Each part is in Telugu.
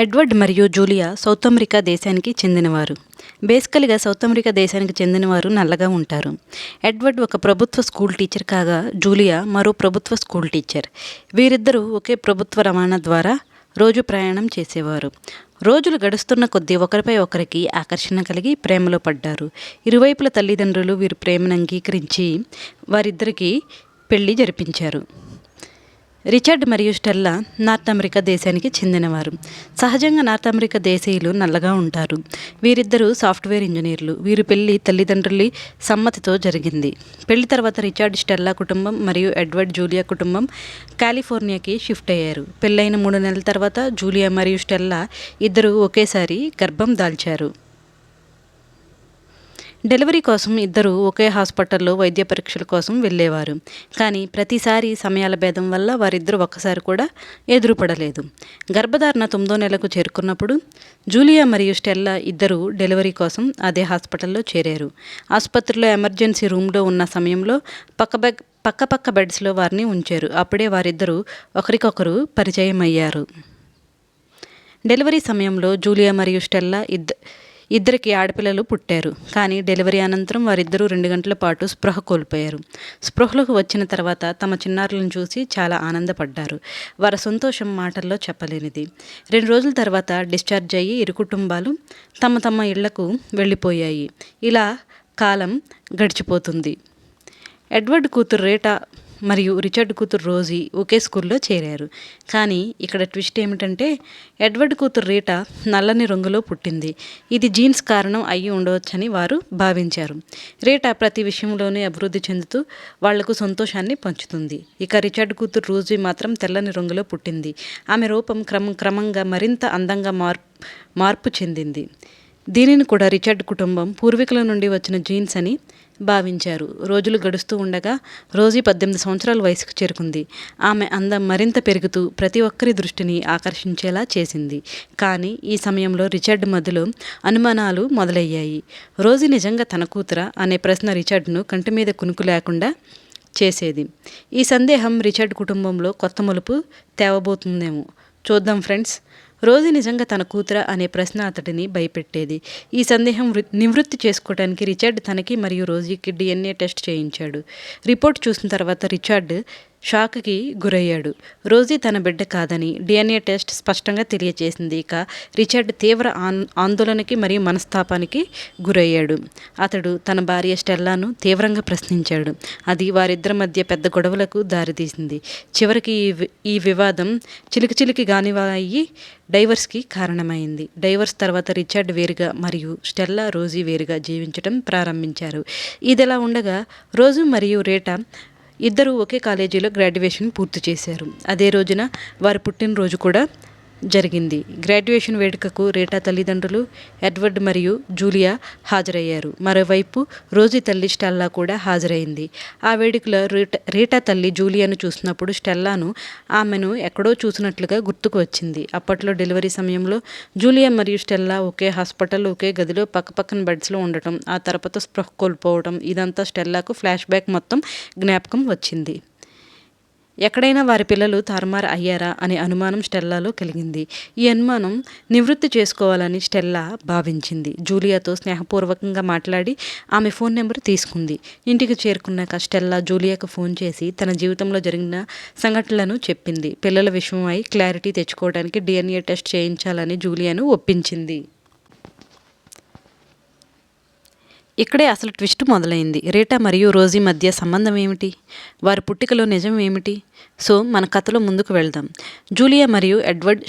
ఎడ్వర్డ్ మరియు జూలియా సౌత్ అమెరికా దేశానికి చెందినవారు. బేసికల్గా సౌత్ అమెరికా దేశానికి చెందినవారు నల్లగా ఉంటారు. ఎడ్వర్డ్ ఒక ప్రభుత్వ స్కూల్ టీచర్ కాగా జూలియా మరో ప్రభుత్వ స్కూల్ టీచర్. వీరిద్దరూ ఒకే ప్రభుత్వ రవాణా ద్వారా రోజు ప్రయాణం చేసేవారు. రోజులు గడుస్తున్న కొద్దీ ఒకరిపై ఒకరికి ఆకర్షణ కలిగి ప్రేమలో పడ్డారు. ఇరువైపుల తల్లిదండ్రులు వీరి ప్రేమను అంగీకరించి వారిద్దరికీ పెళ్ళి జరిపించారు. రిచర్డ్ మరియు స్టెల్లా నార్త్ అమెరికా దేశానికి చెందినవారు. సహజంగా నార్త్ అమెరికా దేశీయులు నల్లగా ఉంటారు. వీరిద్దరూ సాఫ్ట్వేర్ ఇంజనీర్లు. వీరి పెళ్ళి తల్లిదండ్రుల సమ్మతితో జరిగింది. పెళ్ళి తర్వాత రిచర్డ్ స్టెల్లా కుటుంబం మరియు ఎడ్వర్డ్ జూలియా కుటుంబం కాలిఫోర్నియాకి షిఫ్ట్ అయ్యారు. పెళ్ళైన మూడు నెలల తర్వాత జూలియా మరియు స్టెల్లా ఇద్దరు ఒకేసారి గర్భం దాల్చారు. డెలివరీ కోసం ఇద్దరు ఒకే హాస్పిటల్లో వైద్య పరీక్షల కోసం వెళ్ళేవారు. కానీ ప్రతిసారి సమయాల భేదం వల్ల వారిద్దరూ ఒక్కసారి కూడా ఎదురుపడలేదు. గర్భధారణ తొమ్మిదో నెలకు చేరుకున్నప్పుడు జూలియా మరియు స్టెల్లా ఇద్దరు డెలివరీ కోసం అదే హాస్పిటల్లో చేరారు. ఆసుపత్రిలో ఎమర్జెన్సీ రూమ్లో ఉన్న సమయంలో పక్క బెగ్ పక్క పక్క బెడ్స్లో వారిని ఉంచారు. అప్పుడే వారిద్దరూ ఒకరికొకరు పరిచయం అయ్యారు డెలివరీ సమయంలో జూలియా మరియు స్టెల్లా ఇద్ద ఇద్దరికి ఆడపిల్లలు పుట్టారు. కానీ డెలివరీ అనంతరం వారిద్దరూ రెండు గంటల పాటు స్పృహ కోల్పోయారు. స్పృహలోకి వచ్చిన తర్వాత తమ చిన్నారులను చూసి చాలా ఆనందపడ్డారు. వారి సంతోషం మాటల్లో చెప్పలేనిది. రెండు రోజుల తర్వాత డిశ్చార్జ్ అయ్యి ఇరు కుటుంబాలు తమ తమ ఇళ్ళకు వెళ్ళిపోయాయి. ఇలా కాలం గడిచిపోతుంది. ఎడ్వర్డ్ కూతురు రేటా మరియు రిచర్డ్ కూతురు రోజీ ఒకే స్కూల్లో చేరారు. కానీ ఇక్కడ ట్విస్ట్ ఏమిటంటే ఎడ్వర్డ్ కూతురు రీటా నల్లని రంగులో పుట్టింది. ఇది జీన్స్ కారణం అయ్యి ఉండవచ్చని వారు భావించారు. రీటా ప్రతి విషయంలోనే అభివృద్ధి చెందుతూ వాళ్ళకు సంతోషాన్ని పంచుతుంది. ఇక రిచర్డ్ కూతురు రోజీ మాత్రం తెల్లని రంగులో పుట్టింది. ఆమె రూపం క్రమం క్రమంగా మరింత అందంగా మార్పు మార్పు చెందింది. దీనిని కూడా రిచర్డ్ కుటుంబం పూర్వీకుల నుండి వచ్చిన జీన్స్ అని భావించారు. రోజులు గడుస్తూ ఉండగా రోజీ పద్దెనిమిది సంవత్సరాల వయసుకు చేరుకుంది. ఆమె అందం మరింత పెరుగుతూ ప్రతి ఒక్కరి దృష్టిని ఆకర్షించేలా చేసింది. కానీ ఈ సమయంలో రిచర్డ్ మధ్యలో అనుమానాలు మొదలయ్యాయి. రోజీ నిజంగా తన కూతురా అనే ప్రశ్న రిచర్డ్ను కంటి మీద కునుకు లేకుండా చేసేది. ఈ సందేహం రిచర్డ్ కుటుంబంలో కొత్త మలుపు తేవబోతుందేమో. చూద్దాం ఫ్రెండ్స్. రోజు నిజంగా తన కూతుర అనే ప్రశ్న అతడిని భయపెట్టేది. ఈ సందేహం నివృత్తి చేసుకోవడానికి రిచర్డ్ తనకి మరియు రోజీకి డిఎన్ఏ టెస్ట్ చేయించాడు. రిపోర్ట్ చూసిన తర్వాత రిచర్డ్ షాక్కి గురయ్యాడు. రోజీ తన బిడ్డ కాదని డిఎన్ఏ టెస్ట్ స్పష్టంగా తెలియజేసింది ఇక రిచర్డ్ తీవ్ర ఆందోళనకి మరియు మనస్తాపానికి గురయ్యాడు. అతడు తన భార్య స్టెల్లాను తీవ్రంగా ప్రశ్నించాడు. అది వారిద్దరి మధ్య పెద్ద గొడవలకు దారితీసింది. చివరికి ఈ వివాదం చిలికి చిలికి అయ్యి డైవర్స్కి కారణమైంది. డైవర్స్ తర్వాత రిచర్డ్ వేరుగా మరియు స్టెల్లా రోజీ వేరుగా జీవించడం ప్రారంభించారు. ఇదిలా ఉండగా రోజు మరియు రేటా ఇద్దరు ఒకే కాలేజీలో గ్రాడ్యుయేషన్ పూర్తి చేశారు. అదే రోజున వారి పుట్టినరోజు కూడా జరిగింది. గ్రాడ్యుయేషన్ వేడుకకు రేటా తల్లిదండ్రులు ఎడ్వర్డ్ మరియు జూలియా హాజరయ్యారు. మరోవైపు రోజీ తల్లి స్టెల్లా కూడా హాజరైంది. ఆ వేడుకలో రీటా రేటా తల్లి జూలియాను చూసినప్పుడు స్టెల్లాను ఆమెను ఎక్కడో చూసినట్లుగా గుర్తుకు వచ్చింది. అప్పట్లో డెలివరీ సమయంలో జూలియా మరియు స్టెల్లా ఒకే హాస్పిటల్ ఒకే గదిలో పక్కపక్కన బెడ్స్లో ఉండటం ఆ తర్వాత స్పృహ కోల్పోవడం ఇదంతా స్టెల్లాకు ఫ్లాష్ బ్యాక్ మొత్తం జ్ఞాపకం వచ్చింది. ఎక్కడైనా వారి పిల్లలు తారుమారు అయ్యారా అనే అనుమానం స్టెల్లాలో కలిగింది. ఈ అనుమానం నివృత్తి చేసుకోవాలని స్టెల్లా భావించింది. జూలియాతో స్నేహపూర్వకంగా మాట్లాడి ఆమె ఫోన్ నెంబర్ తీసుకుంది. ఇంటికి చేరుకున్నాక స్టెల్లా జూలియాకు ఫోన్ చేసి తన జీవితంలో జరిగిన సంఘటనలను చెప్పింది. పిల్లల విషయమై క్లారిటీ తెచ్చుకోవడానికి డిఎన్ఏ టెస్ట్ చేయించాలని జూలియాను ఒప్పించింది. ఇక్కడే అసలు ట్విస్ట్ మొదలైంది. రీటా మరియు రోజీ మధ్య సంబంధం ఏమిటి? వారి పుట్టికలో నిజం ఏమిటి? సో మన కథలో ముందుకు వెళ్దాం. జూలియా మరియు ఎడ్వర్డ్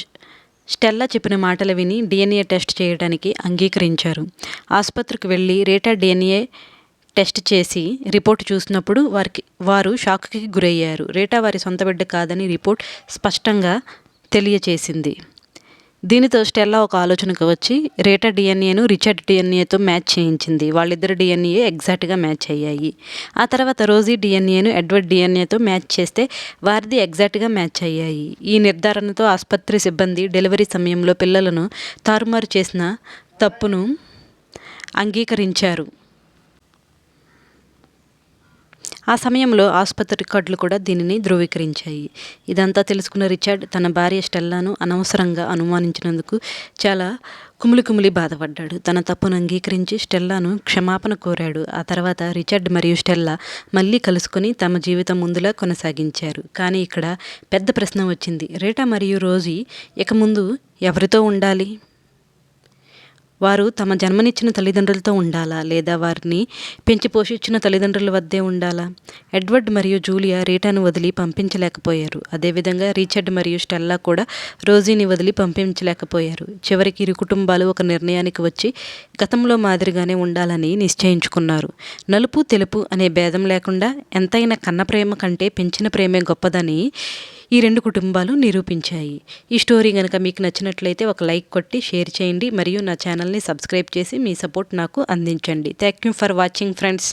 స్టెల్లా చెప్పిన మాటలు విని డిఎన్ఏ టెస్ట్ చేయడానికి అంగీకరించారు. ఆసుపత్రికి వెళ్ళి రేటా డిఎన్ఏ టెస్ట్ చేసి రిపోర్ట్ చూసినప్పుడు వారికి వారు షాక్కి గురయ్యారు. రేటా వారి సొంత బిడ్డ కాదని రిపోర్ట్ స్పష్టంగా తెలియచేసింది. దీనితో స్టెల్లా ఒక ఆలోచనకు వచ్చి రేటా డిఎన్ఏను రిచర్డ్ డిఎన్ఏతో మ్యాచ్ చేయించింది. వాళ్ళిద్దరు డిఎన్ఏ ఎగ్జాక్ట్గా మ్యాచ్ అయ్యాయి. ఆ తర్వాత రోజీ డిఎన్ఏను ఎడ్వర్డ్ డిఎన్ఏతో మ్యాచ్ చేస్తే వారిది ఎగ్జాక్ట్గా మ్యాచ్ అయ్యాయి. ఈ నిర్ధారణతో ఆసుపత్రి సిబ్బంది డెలివరీ సమయంలో పిల్లలను తారుమారు చేసిన తప్పును అంగీకరించారు. ఆ సమయంలో ఆసుపత్రి రికార్డులు కూడా దీనిని ధృవీకరించాయి. ఇదంతా తెలుసుకున్న రిచర్డ్ తన భార్య స్టెల్లాను అనవసరంగా అనుమానించినందుకు చాలా కుమిలి కుమిలి బాధపడ్డాడు. తన తప్పును అంగీకరించి స్టెల్లాను క్షమాపణ కోరాడు. ఆ తర్వాత రిచర్డ్ మరియు స్టెల్లా మళ్ళీ కలుసుకొని తమ జీవితం ముందులా కొనసాగించారు. కానీ ఇక్కడ పెద్ద ప్రశ్న వచ్చింది. రీటా మరియు రోజీ ఇక ముందు ఎవరితో ఉండాలి? వారు తమ జన్మనిచ్చిన తల్లిదండ్రులతో ఉండాలా? లేదా వారిని పెంచి పోషించిన తల్లిదండ్రుల వద్దే ఉండాలా? ఎడ్వర్డ్ మరియు జూలియా రీటాను వదిలి పంపించలేకపోయారు. అదేవిధంగా రీచర్డ్ మరియు స్టెల్లా కూడా రోజీని వదిలి పంపించలేకపోయారు. చివరికి ఇరు కుటుంబాలు ఒక నిర్ణయానికి వచ్చి గతంలో మాదిరిగానే ఉండాలని నిశ్చయించుకున్నారు. నలుపు తెలుపు అనే భేదం లేకుండా ఎంతైనా కన్న ప్రేమ కంటే పెంచిన ప్రేమే గొప్పదని ఈ రెండు కుటుంబాలు నిరూపించాయి. ఈ స్టోరీ కనుక మీకు నచ్చినట్లయితే ఒక లైక్ కొట్టి షేర్ చేయండి. మరియు నా ఛానల్ని సబ్స్క్రైబ్ చేసి మీ సపోర్ట్ నాకు అందించండి. Thank you for watching friends.